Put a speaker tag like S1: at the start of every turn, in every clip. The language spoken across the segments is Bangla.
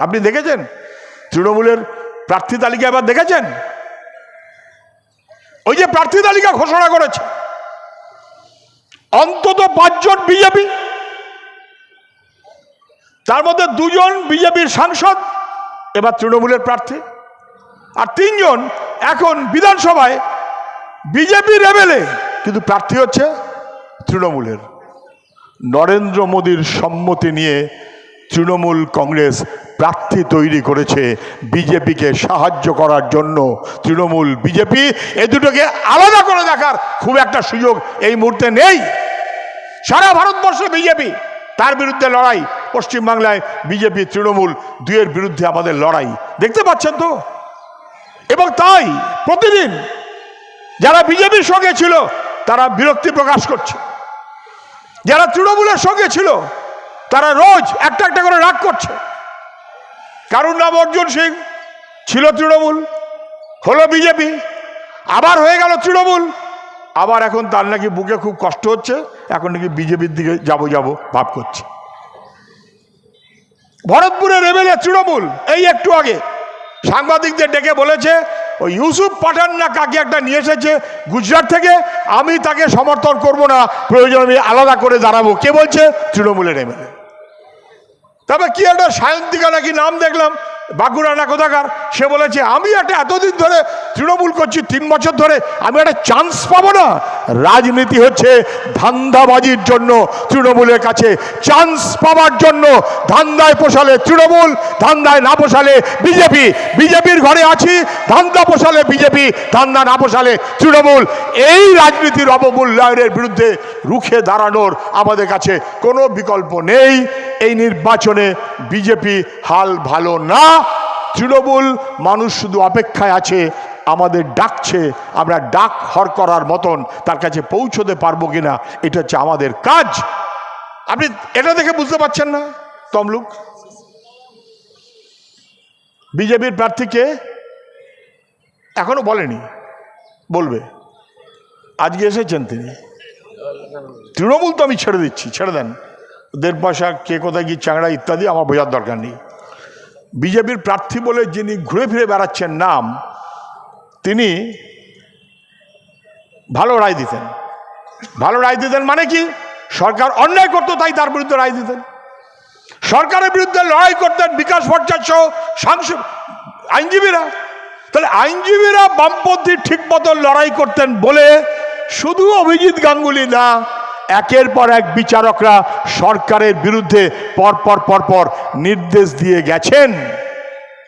S1: আপনি দেখেছেন? তৃণমূলের প্রার্থী তালিকা এবার দেখেছেন? ওই যে প্রার্থী তালিকা ঘোষণা করেছে। অন্তত পাঁচজন বিজেপি। তার মধ্যে দুজন বিজেপির সাংসদ, এবার তৃণমূলের প্রার্থী। আর তিনজন এখন বিধানসভায় বিজেপির এমএলএ কিন্তু প্রার্থী হচ্ছে তৃণমূলের। নরেন্দ্র মোদীর সম্মতি নিয়ে তৃণমূল কংগ্রেস প্রার্থী তৈরি করেছে বিজেপিকে সাহায্য করার জন্য তৃণমূল বিজেপি। এ দুটোকে আলাদা করে দেখার খুব একটা সুযোগ এই মুহূর্তে নেই। সারা ভারতবর্ষে বিজেপি, তার বিরুদ্ধে লড়াই। পশ্চিমবাংলায় বিজেপি, তৃণমূল দুয়ের বিরুদ্ধে আমাদের লড়াই। দেখতে পাচ্ছেন তো? এবং তাই প্রতিদিন যারা বিজেপির সঙ্গে ছিল, তারা বিরক্তি প্রকাশ করছে। যারা তৃণমূলের সঙ্গে ছিল, তারা রোজ একটা একটা করে রাগ করছে। কারুর নাম অর্জুন সিং? ছিল তৃণমূল, হলো বিজেপি, আবার হয়ে গেল তৃণমূল। আবার এখন তার নাকি বুকে খুব কষ্ট হচ্ছে, এখন নাকি বিজেপির দিকে যাব যাব ভাব করছে। ভরতপুরের এমএলএ তৃণমূল, এই একটু আগে সাংবাদিকদের ডেকে বলেছে, ওই ইউসুফ পাঠান না কাকে একটা নিয়ে এসেছে গুজরাট থেকে? আমি তাকে সমর্থন করব না, প্রয়োজন আমি আলাদা করে দাঁড়াবো। কে বলছে? তৃণমূলের এমএলএ। তবে কি একটা সায়ন্তিকা নাকি নাম দেখলাম? বাঁকুড়া না কোথাকার? সে বলেছে, আমি একটা এতদিন ধরে তৃণমূল করছি, তিন বছর ধরে আমি একটা চান্স পাবো না। রাজনীতি হচ্ছে ধান্দাবাজির জন্য তৃণমূলের কাছে। চান্স পাওয়ার জন্য ধান্দায় পোষালে তৃণমূল, ধান্দায় না পোষালে বিজেপি বিজেপির ঘরে আছি, ধান্দা পোষালে বিজেপি ধান্দা না পোষালে তৃণমূল। এই রাজনীতির অবমূল্যায়নের বিরুদ্ধে রুখে দাঁড়ানোর আমাদের কাছে কোনো বিকল্প নেই। এই নির্বাচনে বিজেপি হাল ভালো না, তৃণমূল মানুষ শুধু অপেক্ষায় আছে, আমাদের ডাকছে, আমরা ডাক হর করার মতন তার কাছে পৌঁছতে পারব কিনা, এটা হচ্ছে আমাদের কাজ। আপনি এটা দেখে বুঝতে পারছেন না, তমলুক? বিজেপির প্রার্থীকে এখনও বলেনি, বলবে। আজকে এসেছেন তিনি। তৃণমূল তো আমি ছেড়ে দিচ্ছি, ছেড়ে দেন। দেড় পয়সা, কে কোথায় গিয়ে চাংড়া ইত্যাদি আমার বোঝার দরকার নেই। বিজেপির প্রার্থী বলে যিনি ঘুরে ফিরে বেড়াচ্ছেন নাম, তিনি ভালো রায় দিতেন। ভালো রায় দিতেন মানে কি? সরকার অন্যায় করতো, তাই তার বিরুদ্ধে রায় দিতেন। সরকারের বিরুদ্ধে লড়াই করতেন বিকাশ ভট্টাচার্য সাংসদ আইনজীবীরা। তাহলে আইনজীবীরা বামপন্থী ঠিক মতো লড়াই করতেন বলে শুধু অভিজিৎ গাঙ্গুলি না একের পর এক বিচারকরা সরকারের বিরুদ্ধে পরপর পরপর নির্দেশ দিয়ে গেছেন।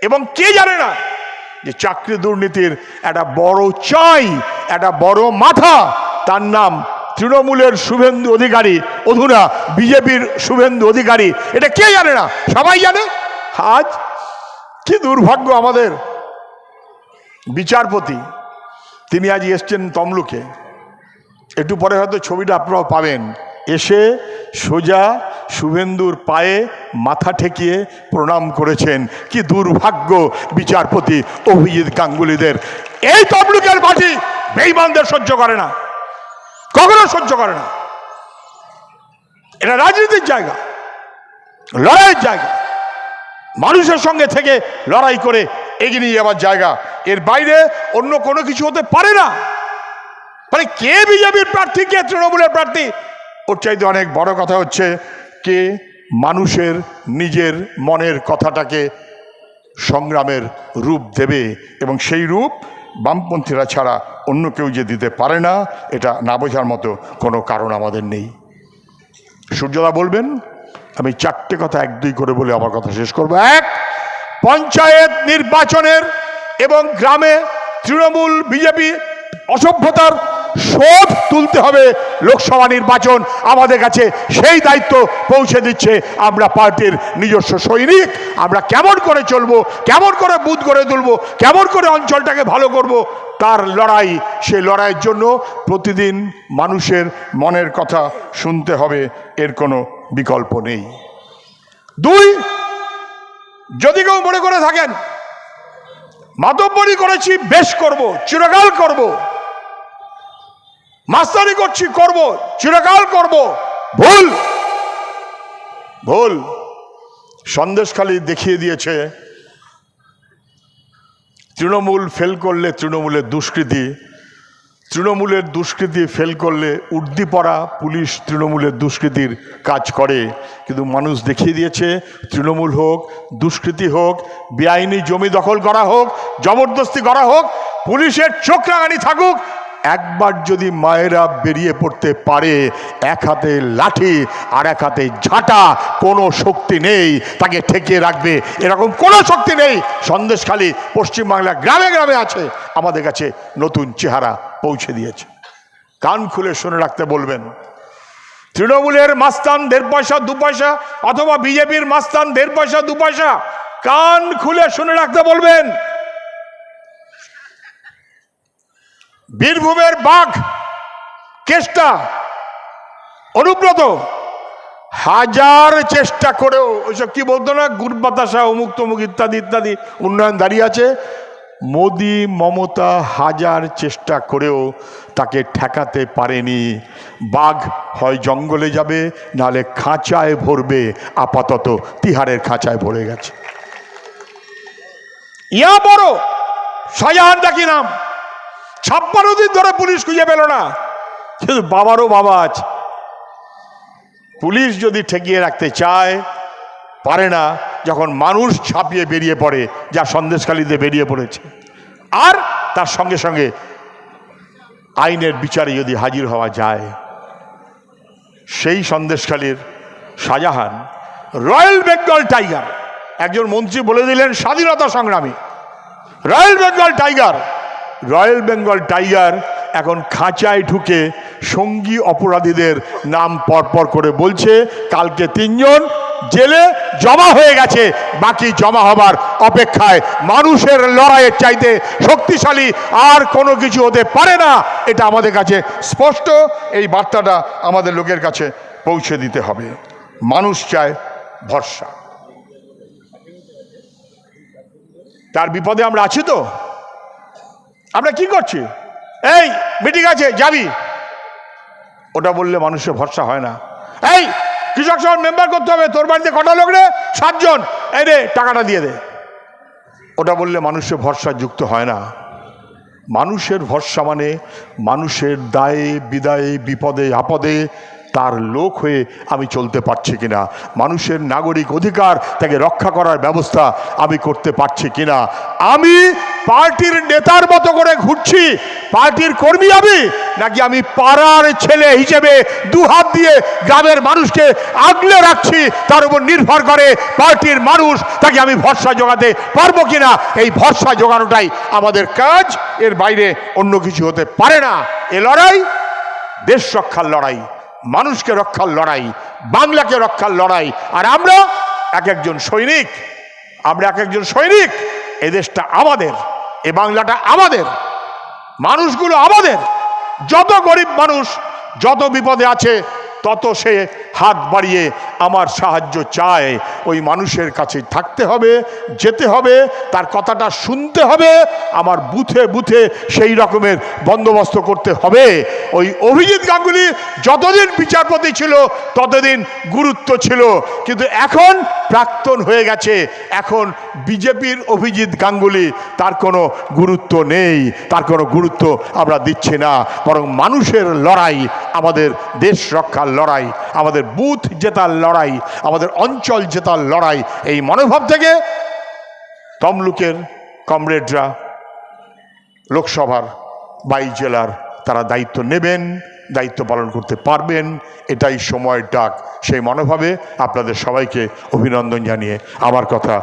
S1: এবং কে জানে না যে চাকরি দুর্নীতির একটা বড় চাই, একটা বড় মাথা, তার নাম তৃণমূলের শুভেন্দু অধিকারী, অধুনা বিজেপির শুভেন্দু অধিকারী। এটা কে জানে না? সবাই জানে? আজ কি দুর্ভাগ্য আমাদের। বিচারপতি, তিনি আজ এসছেন তমলুকে। একটু পরে হয়তো ছবিটা আপনারাও পাবেন। এসে সোজা শুভেন্দুর পায়ে মাথা ঠেকিয়ে প্রণাম করেছেন। কি দুর্ভাগ্য বিচারপতি অভিজিৎ গাঙ্গুলিদের। এই তমলুকের মাটি বেইমানদের সহ্য করে না। কখনো সহ্য করে না। এটা রাজনীতির জায়গা, লড়াইয়ের জায়গা। মানুষের সঙ্গে থেকে লড়াই করে এগিয়ে নিয়ে যাওয়ার জায়গা। এর বাইরে অন্য কোনো কিছু হতে পারে না। মানে কে বিজেপির প্রার্থী, কে তৃণমূলের প্রার্থী? ওর চাইতে অনেক বড় কথা হচ্ছে কে মানুষের নিজের মনের কথাটাকে সংগ্রামের রূপ দেবে এবং সেই রূপ বামপন্থীরা ছাড়া অন্য কেউ যে দিতে পারে না, এটা না বোঝার মতো কোনো কারণ আমাদের নেই। সূর্যদা বলবেন, আমি চারটে কথা এক দুই করে বলে আমার কথা শেষ করব। এক, পঞ্চায়েত নির্বাচনের এবং গ্রামে তৃণমূল, বিজেপি অসভ্যতার শোধ তুলতে হবে লোকসভা নির্বাচন আমাদের কাছে। সেই দায়িত্ব পৌঁছে দিচ্ছে আমরা পার্টির নিজস্ব সৈনিক। আমরা কেমন করে চলবো, কেমন করে বুথ করে তুলবো, কেমন করে অঞ্চলটাকে ভালো করব, তার লড়াই, সেই লড়াইয়ের জন্য প্রতিদিন মানুষের মনের কথা শুনতে হবে, এর কোনো বিকল্প নেই। দুই, যদি কেউ মনে করে থাকেন, মাতব্বরি করেছি, বেশ করব, চিরকাল করব। মাস্তানি করছি, করব, চিরকাল করব। ভুল। ভুল। সন্দেশখালি দেখিয়ে দিয়েছে। তৃণমূল ফেল করলে তৃণমূলের দুষ্কৃতি তৃণমূলের দুষ্কৃতি ফেল করলে উর্দি পড়া পুলিশ তৃণমূলের দুষ্কৃতির কাজ করে। কিন্তু মানুষ দেখিয়ে দিয়েছে, তৃণমূল হোক, দুষ্কৃতি হোক, বেআইনি জমি দখল করা হোক, জবরদস্তি করা হোক, পুলিশের চোখ রাঙানি থাকুক একবার যদি মায়েরা বেরিয়ে পড়তে পারে, এক হাতে লাঠি আর এক হাতে ঝাঁটা, কোনো শক্তি নেই, তাকে ঠেকিয়ে রাখবে। এরকম কোনো শক্তি নেই। সন্দেশখালী পশ্চিমবাংলা গ্রামে গ্রামে আছে। আমাদের কাছে নতুন চেহারা পৌঁছে দিয়েছে। কান খুলে শুনে রাখতে বলবেন, তৃণমূলের মাস্তান দেড় পয়সা, দু পয়সা, অথবা বিজেপির মাস্তান দেড় পয়সা, দু পয়সা। কান খুলে শুনে রাখতে বলবেন বীরভূমের বাঘ, কেষ্টা, অনুব্রত হাজার চেষ্টা করেও, ওইসব কি বলতো না, গুড় অমুক তমুক ইত্যাদি ইত্যাদি উন্নয়ন দাঁড়িয়ে আছে। মোদি মমতা হাজার চেষ্টা করেও তাকে ঠেকাতে পারেনি। বাঘ হয় জঙ্গলে যাবে, নালে খাঁচায় ভরবে, আপাতত তিহারের খাঁচায় ভরে গেছে। ইয়া বড় শাহজাহান ডাকি নাম। ছাপ্পান্ন দিন ধরে পুলিশ খুঁজে পেল না। কিন্তু বাবারও বাবা আছে। পুলিশ যদি ঠেকিয়ে রাখতে চায়, পারে না যখন মানুষ ছাপিয়ে বেরিয়ে পড়ে, যা সন্দেশখালিতে বেরিয়ে পড়েছে। আর তার সঙ্গে সঙ্গে আইনের বিচারে যদি হাজির হওয়া যায়, সেই সন্দেশখালীর শাহজাহান, রয়্যাল বেঙ্গল টাইগার, একজন মন্ত্রী বলে দিলেন স্বাধীনতা সংগ্রামী। Royal Bengal tiger royal Bengal tiger এখন খাঁচায় ঢুকে সঙ্গী অপরাধীদের নাম পরপর করে বলছে, কালকে তিনজন জেলে জমা হয়ে গেছে, বাকি জমা হবার অপেক্ষায় মানুষের লড়াইয়ের চাইতে শক্তিশালী আর কোনো কিছু হতে পারে না। এটা আমাদের কাছে স্পষ্ট, এই বার্তাটা আমাদের লোকের কাছে পৌঁছে দিতে হবে। মানুষ চায় ভরসা। তার বিপদে আমরা আছি তো? আমরা কি করছি? এই মিটিং আছে, যাবি। ওটা বললে মানুষের ভরসা হয় না। এই, কৃষক সভার মেম্বার করতে হবে। তোর বাড়িতে কটা লোক রে? সাতজন। এই রে, টাকাটা দিয়ে দে। ওটা বললে মানুষের ভরসা যুক্ত হয় না। মানুষের ভরসা মানে মানুষের দায়ে, বিদায়ে, বিপদে, আপদে তার লোক হয়ে আমি চলতে পারছি কিনা? মানুষের নাগরিক অধিকার তাকে রক্ষা করার ব্যবস্থা আমি করতে পারছি কিনা? আমি পার্টির নেতার মতো করে ঘুরছি। পার্টির কর্মী আমি? নাকি আমি পাড়ার ছেলে হিসেবে দু হাত দিয়ে গ্রামের মানুষকে আগলে রাখছি, তার উপর নির্ভর করে পার্টির মানুষ তাকে আমি ভরসা জোগাতে পারব কিনা? এই ভরসা জোগানোটাই আমাদের কাজ। এর বাইরে অন্য কিছু হতে পারে না। এ লড়াই দেশ রক্ষার লড়াই। মানুষকে রক্ষার লড়াই, বাংলাকে রক্ষার লড়াই। আর আমরা এক একজন সৈনিক, আমরা এক একজন সৈনিক, এ দেশটা আমাদের, এ বাংলাটা আমাদের, মানুষগুলো আমাদের। যত গরিব মানুষ, যত বিপদে আছে তত সে হাত বাড়িয়ে আমার সাহায্য চায়। ওই মানুষের কাছে থাকতে হবে, যেতে হবে, তার কথাটা শুনতে হবে, আমার বুথে বুথে সেই রকমের বন্দোবস্ত করতে হবে। ওই অভিজিৎ গাঙ্গুলি যতদিন বিচারপতি ছিল, ততদিন গুরুত্ব ছিল। কিন্তু এখন প্রাক্তন হয়ে গেছে। এখন বিজেপির অভিজিৎ গাঙ্গুলি, তার কোনো গুরুত্ব নেই। তার কোনো গুরুত্ব আমরা দিচ্ছি না। বরং মানুষের লড়াই আমাদের দেশ রক্ষার লড়াই, আমাদের বুথ জেতার লড়াই, আমাদের অঞ্চল জেতার লড়াই, এই মনোভাব থেকে তমলুকের কমরেডরা লোকসভার বাইশ জেলার তারা দায়িত্ব নেবেন, দায়িত্ব পালন করতে পারবেন, এটাই সময়ের ডাক। সেই মনোভাবে আপনাদের সবাইকে অভিনন্দন জানিয়ে আমার কথা